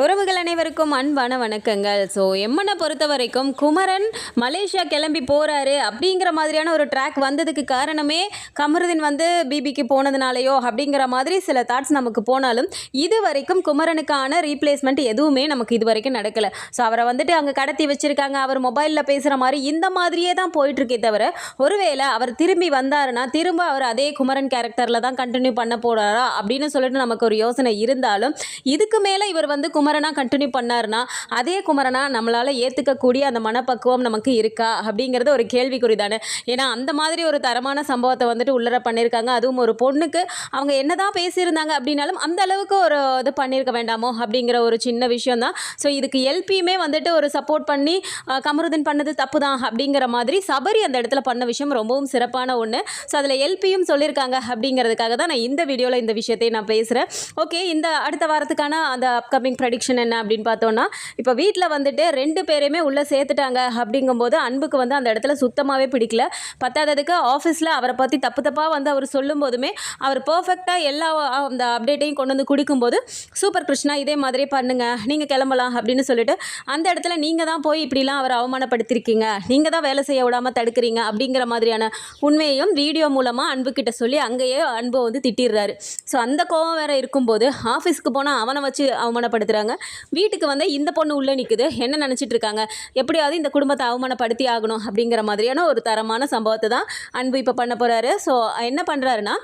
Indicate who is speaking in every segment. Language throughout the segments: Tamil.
Speaker 1: உறவுகள் அனைவருக்கும் அன்பான வணக்கங்கள். ஸோ எம்மனை பொறுத்த வரைக்கும் குமரன் மலேசியா கிளம்பி போகிறாரு அப்படிங்கிற மாதிரியான ஒரு ட்ராக் வந்ததுக்கு காரணமே கமருதீன் வந்து பிபிக்கு போனதுனாலையோ அப்படிங்கிற மாதிரி சில தாட்ஸ் நமக்கு போனாலும் இது வரைக்கும் குமரனுக்கான ரீப்ளேஸ்மெண்ட் எதுவுமே நமக்கு இது வரைக்கும் நடக்கலை. ஸோ அவரை வந்துட்டு அங்கே கடத்தி வச்சிருக்காங்க. அவர் மொபைலில் பேசுகிற மாதிரி இந்த மாதிரியே தான் போயிட்டுருக்கே தவிர ஒருவேளை அவர் திரும்பி வந்தாருன்னா திரும்ப அவர் அதே குமரன் கேரக்டரில் தான் கண்டினியூ பண்ண போகிறாரா அப்படின்னு சொல்லிட்டு நமக்கு ஒரு யோசனை இருந்தாலும் இதுக்கு மேலே இவர் வந்து குமரனாக கண்டினியூ பண்ணாருன்னா அதே குமரனா நம்மளால் ஏற்றுக்கக்கூடிய அந்த மனப்பக்குவம் நமக்கு இருக்கா? அப்படிங்கிறது ஒரு கேள்விக்குறி தானே ஏன்னா அந்த மாதிரி ஒரு தரமான சம்பவத்தை வந்துட்டு உள்ளர பண்ணியிருக்காங்க அதுவும் ஒரு பொண்ணுக்கு அவங்க என்ன தான் பேசியிருந்தாங்க அப்படின்னாலும் அந்த அளவுக்கு ஒரு இது பண்ணியிருக்க வேண்டாமோ அப்படிங்கிற ஒரு சின்ன விஷயம் தான் ஸோ இதுக்கு எல்பியுமே வந்துட்டு ஒரு சப்போர்ட் பண்ணி அஹ், கமருதீன் பண்ணது தப்பு தான் அப்படிங்கிற மாதிரி சபரி அந்த இடத்துல பண்ண விஷயம் ரொம்பவும் சிறப்பான ஒன்று ஸோ அதில் எல்பியும் சொல்லியிருக்காங்க அப்படிங்கிறதுக்காக தான் நான் இந்த வீடியோவில் இந்த விஷயத்தை நான் பேசுகிறேன் ஓகே இந்த அடுத்த வாரத்துக்கான அந்த அப்கமிங் ப்ரடிக்ஷன் என்ன அப்படின்னு பார்த்தோன்னா இப்போ வீட்டில் வந்துட்டு ரெண்டு பேரையுமே உள்ளே சேர்த்துட்டாங்க அப்படிங்கும்போது அன்புக்கு வந்து அந்த இடத்துல சுத்தமாகவே பிடிக்கல. பத்தாததுக்கு ஆஃபீஸில் அவரை பற்றி தப்பு தப்பாக வந்து அவர் சொல்லும் போதுமே அவர் பர்ஃபெக்டாக எல்லா அந்த அப்டேட்டையும் கொண்டு வந்து கொடுக்கும்போது சூப்பர் கிருஷ்ணா இதே மாதிரி பண்ணுங்கள் நீங்கள் கிளம்பலாம். அப்படின்னு சொல்லிட்டு அந்த இடத்துல நீங்கள் தான் போய் இப்படிலாம் அவரை அவமானப்படுத்திருக்கீங்க. நீங்கள் தான் வேலை செய்ய விடாமல் தடுக்கிறீங்க அப்படிங்கிற மாதிரியான உண்மையையும் வீடியோ மூலமாக அன்புக்கிட்ட சொல்லி அங்கேயே அன்பை வந்து திட்டிடுறாரு. ஸோ அந்த கோவம் வேறு இருக்கும்போது ஆஃபீஸ்க்கு போனால் அவனை வச்சு அவமானப்படுத்துகிறாங்க வீட்டுக்கு வந்து இந்த பொண்ணு உள்ளே நிற்குது என்ன நினச்சிட்டு இருக்காங்க? எப்படியாவது இந்த குடும்பத்தை அவமானப்படுத்தி ஆகணும் அப்படிங்கிற மாதிரியான ஒரு தரமான சம்பவத்தை தான் அன்பு இப்போ பண்ண போகிறாரு ஸோ என்ன பண்ணுறாருன்னா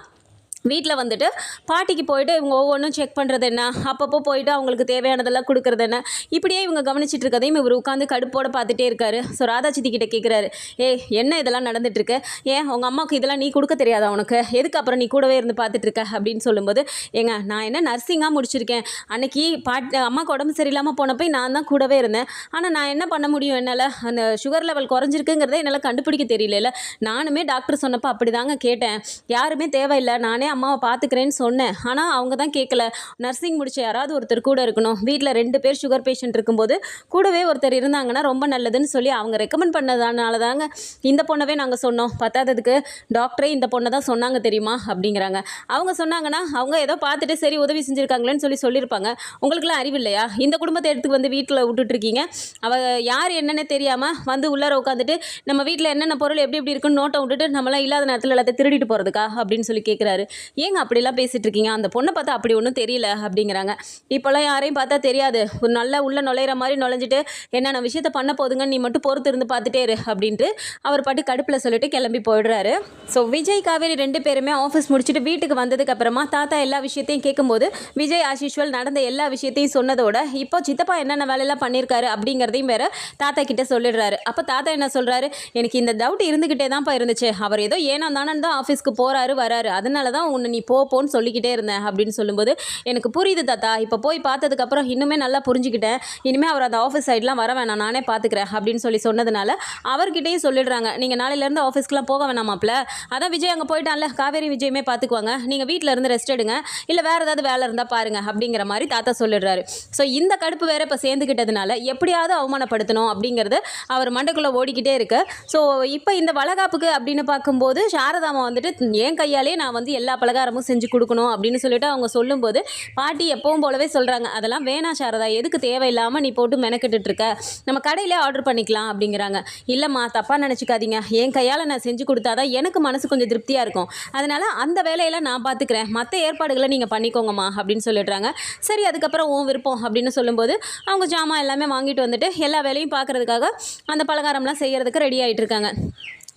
Speaker 1: வீட்டில் வந்துட்டு பாட்டிக்கு போயிட்டு இவங்க ஒவ்வொன்றும் செக் பண்ணுறது என்ன? அப்பப்போ போயிட்டு அவங்களுக்கு தேவையானதெல்லாம் கொடுக்குறது என்ன? இப்படியே இவங்க கவனிச்சிட்டு இருக்கதையும் இவர் உட்காந்து கடுப்போட பார்த்துட்டே இருக்காரு. ஸோ ராதா சித்தி கிட்ட கேட்குறாரு ஏய் என்ன இதெல்லாம் நடந்துட்டுருக்கு ஏன் உங்கள் அம்மாவுக்கு இதெல்லாம் நீ கொடுக்க தெரியாதா உனக்கு? எதுக்கு அப்புறம் நீ கூடவே இருந்து பார்த்துட்டு இருக்க? அப்படின்னு சொல்லும்போது ஏங்க நான் என்ன நர்சிங்காக முடிச்சிருக்கேன். அன்னைக்கு பாட்டு அம்மாவுக்கு உடம்பு சரியில்லாமல் போனப்போ நான் தான் கூடவே இருந்தேன். ஆனால் நான் என்ன பண்ண முடியும் என்னால்? அந்த சுகர் லெவல் குறைஞ்சிருக்குங்கிறத என்னால் கண்டுபிடிக்க தெரியல நானுமே டாக்டர் சொன்னப்போ அப்படி தாங்க கேட்டேன். யாருமே தேவையில்லை. நானே அம்மாவை பார்த்துக்கிறேன்னு சொன்னேன். ஆனால் அவங்க தான் கேட்கல நர்சிங் முடிச்ச யாராவது ஒருத்தர் கூட இருக்கணும். வீட்டில் ரெண்டு பேர் சுகர் பேஷண்ட் இருக்கும்போது கூடவே ஒருத்தர் இருந்தாங்கன்னா ரொம்ப நல்லதுன்னு சொல்லி அவங்க ரெக்கமெண்ட் பண்ணதுனால தாங்க இந்த பொண்ணவே நாங்கள் சொன்னோம். பத்தாததுக்கு டாக்டரே இந்த பொண்ணை தான் சொன்னாங்க தெரியுமா? அப்படிங்கிறாங்க. அவங்க சொன்னாங்கன்னா அவங்க ஏதோ பார்த்துட்டு சரி உதவி செஞ்சுருக்காங்களேன்னு சொல்லி சொல்லியிருப்பாங்க. உங்களுக்குலாம் அறிவு இல்லையா? இந்த குடும்பத்தை எடுத்து வந்து வீட்டில் விட்டுட்ருக்கீங்க அவ யார் என்னென்ன தெரியாமல் வந்து உள்ளார உட்காந்துட்டு நம்ம வீட்டில் என்னென்ன பொருள் எப்படி எப்படி இருக்குன்னு நோட்டை விட்டுட்டு நம்மளாம் இல்லாத நேரத்தில் எல்லாத்தையும் திருடிட்டு போகிறதுக்கா அப்படின்னு சொல்லி கேட்குறாரு ஏங்க அப்படிலாம் பேசிகிட்டு இருக்கீங்க? அந்த பொண்ணை பார்த்தா அப்படி ஒன்றும் தெரியல அப்படிங்கிறாங்க. இப்போல்லாம் யாரையும் பார்த்தா தெரியாது. ஒரு நல்ல உள்ள நுழையிற மாதிரி நுழைஞ்சிட்டு என்னென்ன விஷயத்த பண்ண போதுங்கன்னு நீ மட்டும் பொறுத்து இருந்து பார்த்துட்டே இரு அப்படின்ட்டு அவர் பாட்டு கடுப்பில் சொல்லிட்டு கிளம்பி போயிடுறாரு. ஸோ விஜய் காவேரி ரெண்டு பேருமே ஆஃபீஸ் முடிச்சுட்டு வீட்டுக்கு வந்ததுக்கு அப்புறமா தாத்தா எல்லா விஷயத்தையும் கேட்கும்போது விஜய் ஆஸ் யூஷுவல் நடந்த எல்லா விஷயத்தையும் சொன்னதோட இப்போ சித்தப்பா என்னென்ன வேலையெல்லாம் பண்ணியிருக்காரு அப்படிங்கிறதையும் வேற தாத்தா கிட்ட சொல்லிடுறாரு. அப்போ தாத்தா என்ன சொல்கிறாரு எனக்கு இந்த டவுட் இருந்துக்கிட்டே தான்ப்பா இருந்துச்சு. அவர் ஏதோ ஏனோ தானே தான் ஆஃபீஸ்க்கு போகிறாரு வராரு. அதனால தான் உன்னை நீ போ போன்னு சொல்லிக்கிட்டே இருந்தேன் அப்படின்னு சொல்லும்போது எனக்கு புரியுது தாத்தா. இப்போ போய் பார்த்ததுக்கப்புறம் இன்னுமே நல்லா புரிஞ்சுக்கிட்டேன். இனிமேல் அவர் அந்த ஆஃபீஸ் சைட்லாம் வர வேணாம் நானே பார்த்துக்கிறேன் அப்படின்னு சொல்லி சொன்னதுனால அவர்கிட்டையும் சொல்லிடுறாங்க. நீங்கள் நாளையிலேருந்து ஆஃபீஸ்க்குலாம் போக வேணாமாப்ல அதான் விஜய் அங்கே போயிட்டான்ல. காவேரி விஜயமே பார்த்துக்குவாங்க நீங்கள் வீட்டில் இருந்து ரெஸ்ட் எடுங்க. இல்லை வேறு ஏதாவது வேலை இருந்தால் பாருங்கள் அப்படிங்கிற மாதிரி தாத்தா சொல்லிடுறாரு. ஸோ இந்த கடுப்பு வேற இப்போ சேர்ந்துக்கிட்டதுனால எப்படியாவது அவமானப்படுத்தணும் அப்படிங்கிறது அவர் மண்டைக்குள்ளே ஓடிக்கிட்டே இருக்கு. ஸோ இப்போ இந்த வளகாப்புக்கு அப்படின்னு பார்க்கும்போது சாரதாமா வந்துட்டு என் கையாலே நான் வந்து எல்லா பலகாரமும் செஞ்சு கொடுக்கணும் அப்படின்னு சொல்லிட்டு அவங்க சொல்லும்போது பாட்டி எப்பவும் போலவே சொல்கிறாங்க அதெல்லாம் வேணாம் சாரதா. எதுக்கு தேவையில்லாமல் நீ போட்டு மெனக்கிட்டு இருக்க? நம்ம கடையிலே ஆர்டர் பண்ணிக்கலாம் அப்படிங்கிறாங்க. இல்லைம்மா தப்பாக நினச்சிக்காதீங்க. என் கையால் நான் செஞ்சு கொடுத்தாதான் எனக்கு மனசு கொஞ்சம் திருப்தியாக இருக்கும். அதனால் அந்த வேலையெல்லாம் நான் பார்த்துக்கிறேன் மற்ற ஏற்பாடுகளை நீங்கள் பண்ணிக்கோங்கம்மா அப்படின்னு சொல்லிடுறாங்க. சரி அதுக்கப்புறம் உன் விருப்பம் அப்படின்னு சொல்லும்போது அவங்க ஜாமான் எல்லாமே வாங்கிட்டு வந்துட்டு எல்லா வேலையும் பார்க்குறதுக்காக அந்த பலகாரம்லாம் செய்கிறதுக்கு ரெடி ஆகிட்டு இருக்காங்க.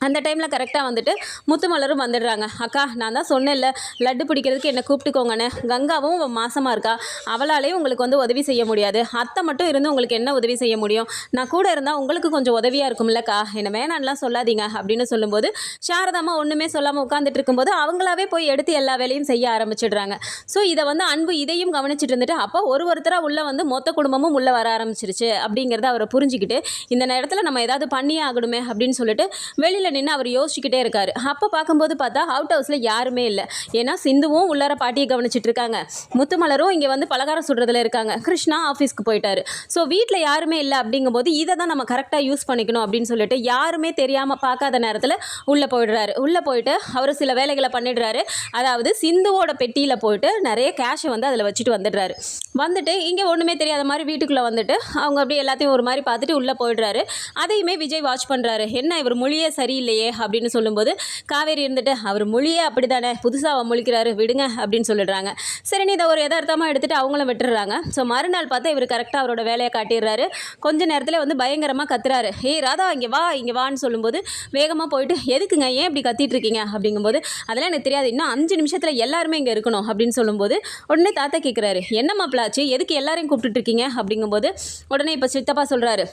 Speaker 1: அந்த டைமில் கரெக்டாக வந்துட்டு முத்துமலரும் வந்துடுறாங்க. அக்கா நான் தான் சொன்னேன்ல லட்டு பிடிக்கிறதுக்கு என்னை கூப்பிட்டுக்கோங்கன்னு. கங்காவும் மாசமாக இருக்கா? அவளாலேயும் உங்களுக்கு வந்து உதவி செய்ய முடியாது. அத்தை மட்டும் இருந்து உங்களுக்கு என்ன உதவி செய்ய முடியும்? நான் கூட இருந்தால் உங்களுக்கு கொஞ்சம் உதவியாக இருக்கும்லக்கா. என்னை வேணான்லாம் சொல்லாதீங்க அப்படின்னு சொல்லும்போது சாரதாம்மா ஒன்றுமே சொல்லாமல் உட்காந்துட்டு இருக்கும்போது அவங்களாவே போய் எடுத்து எல்லா வேலையும் செய்ய ஆரம்பிச்சிடுறாங்க. ஸோ இதை வந்து அன்பு இதையும் கவனிச்சிட்டு இருந்துட்டு அப்போ ஒரு ஒருத்தராக உள்ளே வந்து மொத்த குடும்பமும் உள்ளே வர ஆரம்பிச்சிருச்சு அப்படிங்கிறத அவரை புரிஞ்சுக்கிட்டு இந்த நேரத்தில் நம்ம ஏதாவது பண்ணியே ஆகணுமே அப்படின்னு சொல்லிட்டு வெளியில் வெளியில் நின்று அவர் யோசிச்சுக்கிட்டே இருக்காரு. அப்போ பார்க்கும்போது பார்த்தா அவுட் ஹவுஸில் யாருமே இல்லை. ஏன்னா சிந்துவும் உள்ளார பாட்டியை கவனிச்சிட்டு இருக்காங்க. முத்துமலரும் இங்கே வந்து பலகாரம் சுடுறதுல இருக்காங்க. கிருஷ்ணா ஆஃபீஸ்க்கு போயிட்டாரு. ஸோ வீட்டில் யாருமே இல்லை அப்படிங்கும்போது இதை தான் நம்ம கரெக்டாக யூஸ் பண்ணிக்கணும் அப்படின்னு சொல்லிட்டு யாருமே தெரியாமல் பார்க்காத நேரத்தில் உள்ளே போயிடுறாரு. உள்ளே போயிட்டு அவர் சில வேலைகளை பண்ணிடுறாரு. அதாவது சிந்துவோட பெட்டியில் போயிட்டு நிறைய கேஷை வந்து அதில் வச்சுட்டு வந்துடுறாரு. வந்துட்டு இங்கே ஒன்றுமே தெரியாத மாதிரி வீட்டுக்குள்ளே வந்துட்டு அவங்க அப்படியே எல்லாத்தையும் ஒரு மாதிரி பார்த்துட்டு உள்ளே போயிடுறாரு. அதையுமே விஜய் வாட்ச் பண்ணுறாரு என்ன இவர் மொழியே இல்லையே அப்படின்னு சொல்லும்போது காவேரி இருந்துட்டு அவர் மொழியே அப்படி தானே புதுசாக முழிக்கிறாரு விடுங்க அப்படின்னு சொல்லிடுறாங்க. சரி நீ இதை ஒரு யதார்த்தமாக எடுத்துகிட்டு அவங்களும் விட்டுடுறாங்க. ஸோ மறுநாள் பார்த்தா இவர் கரெக்டாக அவரோட வேலையை காட்டிடுறாரு. கொஞ்ச நேரத்தில் வந்து பயங்கரமாக கத்துறாரு. ஏய் ராதா இங்கே வா இங்கே வான்னு சொல்லும்போது வேகமாக போயிட்டு எதுக்குங்க ஏன் இப்படி கத்திட்டு இருக்கீங்க? அப்படிங்கும்போது அதெல்லாம் எனக்கு தெரியாது. இன்னும் அஞ்சு நிமிஷத்தில் எல்லாருமே இங்கே இருக்கணும். அப்படின்னு சொல்லும்போது உடனே தாத்தா கேட்குறாரு என்ன மாப்பிளாச்சு? எதுக்கு எல்லாரையும் கூப்பிட்டுட்டு இருக்கீங்க? அப்படிங்கும்போது உடனே இப்போ சித்தப்பா சொல்கிறாரு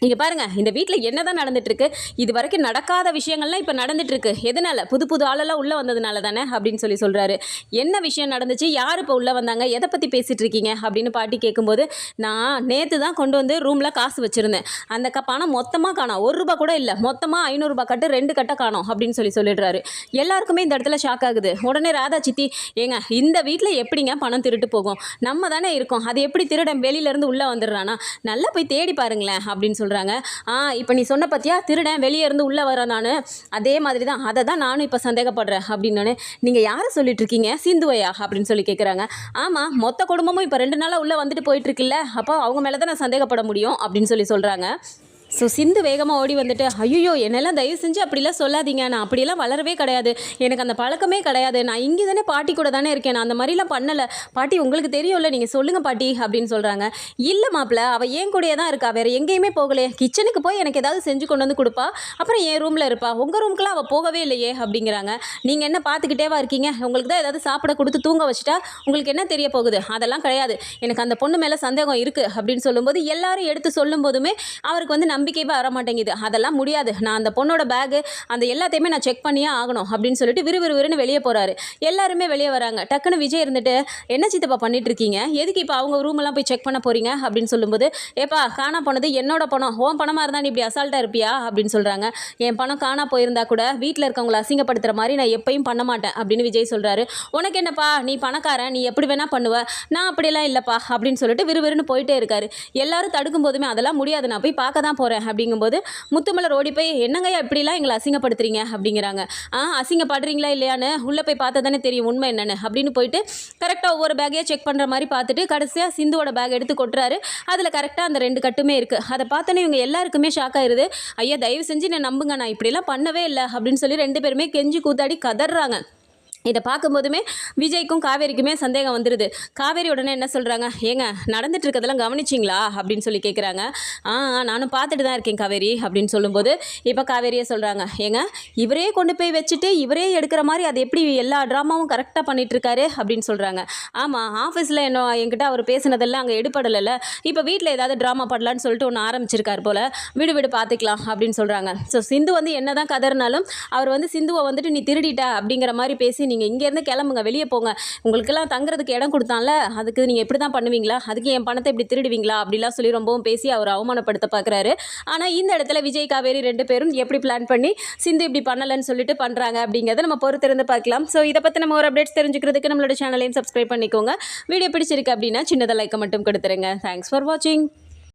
Speaker 1: இங்கே பாருங்கள் இந்த வீட்டில் என்னதான் தான் நடந்துட்டுருக்கு இது வரைக்கும் நடக்காத விஷயங்கள்லாம் இப்போ நடந்துட்டுருக்கு. எதனால்? எதனால புது புது ஆளெல்லாம் உள்ளே வந்ததுனால தானே அப்படின்னு சொல்லி சொல்கிறாரு என்ன விஷயம் நடந்துச்சு? யார் இப்போ உள்ளே வந்தாங்க? எதை பற்றி பேசிகிட்டு இருக்கீங்க? அப்படின்னு பாட்டி கேட்கும்போது நான் நேற்று தான் கொண்டு வந்து ரூமில் காசு வச்சுருந்தேன். அந்த க பணம் மொத்தமாக காணோம். ஒரு ரூபா கூட இல்லை. மொத்தமாக ஐநூறுரூபா கட்டு ரெண்டு கட்டை காணோம் அப்படின்னு சொல்லி சொல்லிடுறாரு. எல்லாருக்குமே இந்த இடத்துல ஷாக் ஆகுது. உடனே ராதா சித்தி ஏங்க இந்த வீட்டில் எப்படிங்க பணம் திருட்டு போகும்? நம்ம தானே இருக்கோம். அது எப்படி திருடன் வெளியிலேருந்து உள்ளே வந்துடுறானா? நல்லா போய் தேடி பாருங்களேன் அப்படின்னு சொல்கிறாங்க ஆ இப்போ நீ சொன்ன பற்றியா திருடன் வெளியே இருந்து உள்ளே வர நான். அதே மாதிரி தான் அதை தான் நானும் இப்போ சந்தேகப்படுறேன் அப்படின்னு நீங்கள் யாரை சொல்லிட்டு இருக்கீங்க? சிந்துவையா? அப்படின்னு சொல்லி கேட்குறாங்க ஆமாம் மொத்த குடும்பமும் இப்போ ரெண்டு நாளாக உள்ளே வந்துட்டு போயிட்டுருக்குல்ல அப்போ அவங்க மேலே தான் நான் சந்தேகப்பட முடியும் அப்படின்னு சொல்லி சொல்கிறாங்க ஸோ சிந்து வேகமாக ஓடி வந்துட்டு ஐயோ என்னெல்லாம் தயவு செஞ்சு அப்படிலாம் சொல்லாதீங்க. நான் அப்படியெல்லாம் வளரவே கிடையாது. எனக்கு அந்த பழக்கமே கிடையாது. நான் இங்கே தானே பாட்டி கூட தானே இருக்கேன். நான் அந்த மாதிரிலாம் பண்ணலை. பாட்டி உங்களுக்கு தெரியும்ல நீங்கள் சொல்லுங்கள் பாட்டி அப்படின்னு சொல்கிறாங்க இல்லை மாப்பிள்ள அவள் ஏன் கூடயே தான் இருக்கா. வேறு எங்கேயுமே போகலையே. கிச்சனுக்கு போய் எனக்கு ஏதாவது செஞ்சு கொண்டு வந்து கொடுப்பா. அப்புறம் என் ரூமில் இருப்பா. உங்கள் ரூம்க்குலாம் அவள் போகவே இல்லையே அப்படிங்கிறாங்க. நீங்கள் என்ன பார்த்துக்கிட்டேவா இருக்கீங்க? உங்களுக்கு தான் ஏதாவது சாப்பிட கொடுத்து தூங்க வச்சுட்டா உங்களுக்கு என்ன தெரிய போகுது? அதெல்லாம் கிடையாது. எனக்கு அந்த பொண்ணு மேலே சந்தேகம் இருக்குது அப்படின்னு சொல்லும்போது எல்லாரும் எடுத்து சொல்லும் போதுமே அவருக்கு வந்து நம்பிக்கையே வர மாட்டேங்குது அதெல்லாம் முடியாது. நான் அந்த பொண்ணோட பேகு அந்த எல்லாத்தையுமே நான் செக் பண்ணியே ஆகணும் அப்படின்னு சொல்லிட்டு விறுவிறுவிறுன்னு வெளியே போகிறாரு எல்லாருமே வெளியே வராங்க. டக்குன்னு விஜய் இருந்துட்டு என்ன சித்தப்பா பண்ணிட்டு இருக்கீங்க எதுக்கு இப்போ அவங்க ரூமெல்லாம் போய் செக் பண்ண போறீங்க? அப்படின்னு சொல்லும்போது ஏப்பா காணா போனது என்னோட பணம். ஓன் பணமாக இருந்தால் நீ இப்படி அசால்ட்டாக இருப்பியா? அப்படின்னு சொல்கிறாங்க என் பணம் காணா போயிருந்தா கூட வீட்டில் இருக்கவங்களை அசிங்கப்படுத்துகிற மாதிரி நான் எப்பயும் பண்ண மாட்டேன் அப்படின்னு விஜய் சொல்கிறாரு உனக்கு என்னப்பா? நீ பணக்காரன். நீ எப்படி வேணால் பண்ணுவ. நான் அப்படியெல்லாம் இல்லைப்பா அப்படின்னு சொல்லிட்டு விறுவிறுன்னு போயிட்டே இருக்காரு. எல்லாரும் தடுக்கும் போதுமே அதெல்லாம் முடியாது. நான் போய் பார்க்க தான் போகிறேன் அப்படிங்கும்போது முத்துமலர் ஓடி போய் என்னங்கய்யா இப்படிலாம் எங்களை அசிங்கப்படுத்துறீங்க? அப்படிங்கிறாங்க. ஆ அசிங்கப்படுறீங்களா இல்லையான்னு உள்ளே போய் பார்த்தா தானே தெரியும் உண்மை என்னென்னு. அப்படின்னு போயிட்டு கரெக்டாக ஒவ்வொரு பேக்கையாக செக் பண்ணுற மாதிரி பார்த்துட்டு கடைசியாக சிந்துவோட பேக் எடுத்து கொட்டுறாரு. அதில் கரெக்டாக அந்த ரெண்டு கட்டுமே இருக்குது அதை பார்த்தோன்னே இவங்க எல்லாருக்குமே ஷாக் ஆயிடுது ஐயா தயவு செஞ்சு நான் நம்புங்க நான் இப்படிலாம் பண்ணவே இல்லை. அப்படின்னு சொல்லி ரெண்டு பேருமே கெஞ்சி கூத்தாடி கதறாங்க இதை பார்க்கும்போதுமே விஜய்க்கும் காவேரிக்குமே சந்தேகம் வந்துடுது காவேரி உடனே என்ன சொல்கிறாங்க ஏங்க நடந்துட்டு இருக்கதெல்லாம் கவனிச்சிங்களா? அப்படின்னு சொல்லி கேட்குறாங்க ஆ ஆ, நானும் பார்த்துட்டு தான் இருக்கேன் காவேரி அப்படின்னு சொல்லும்போது இப்போ காவேரியே சொல்கிறாங்க ஏங்க இவரே கொண்டு போய் வச்சுட்டு இவரே எடுக்கிற மாதிரி அது எப்படி எல்லா ட்ராமாவும் கரெக்டாக பண்ணிட்டு இருக்காரு அப்படின்னு சொல்கிறாங்க ஆமாம் ஆஃபீஸில் என்ன என்கிட்ட அவர் பேசினதெல்லாம் அங்கே எடுபடலைல்ல. இப்போ வீட்டில் ஏதாவது ட்ராமா பண்ணலான்னு சொல்லிட்டு ஒன்று ஆரம்பிச்சிருக்கார் போல். விடு விடு பார்த்துக்கலாம் அப்படின்னு சொல்கிறாங்க ஸோ சிந்து வந்து என்ன தான் கதறினாலும் அவர் வந்து சிந்துவை வந்துட்டு நீ திருடிட்ட அப்படிங்கிற மாதிரி பேசி நீங்கள் இங்கேருந்து கிளம்புங்க வெளியே போங்க. உங்களுக்கெல்லாம் தங்குறதுக்கு இடம் கொடுத்தான்ல அதுக்கு நீங்கள் இப்படி தான் பண்ணுவீங்களா? அதுக்கு என் பணத்தை இப்படி திருடுவீங்களா? அப்படிலாம் சொல்லி ரொம்பவும் பேசி அவர் அவமானப்படுத்த பார்க்குறாரு ஆனால் இந்த இடத்துல விஜய் காவேரி ரெண்டு பேரும் எப்படி பிளான் பண்ணி சிந்து இப்படி பண்ணலைன்னு சொல்லிட்டு பண்ணுறாங்க அப்படிங்கிறத நம்ம பொறுத்திருந்து பார்க்கலாம். ஸோ இதை பற்றி நம்ம ஒரு அப்டேட்ஸ் தெரிஞ்சுக்கிறதுக்கு நம்மளோட சேனலையும் சப்ஸ்கிரைப் பண்ணிக்கோங்க. வீடியோ பிடிச்சிருக்கு அப்படின்னா சின்னதாக லைக்கை மட்டும் கொடுத்துருங்க. தேங்க்ஸ் ஃபார் வாட்சிங்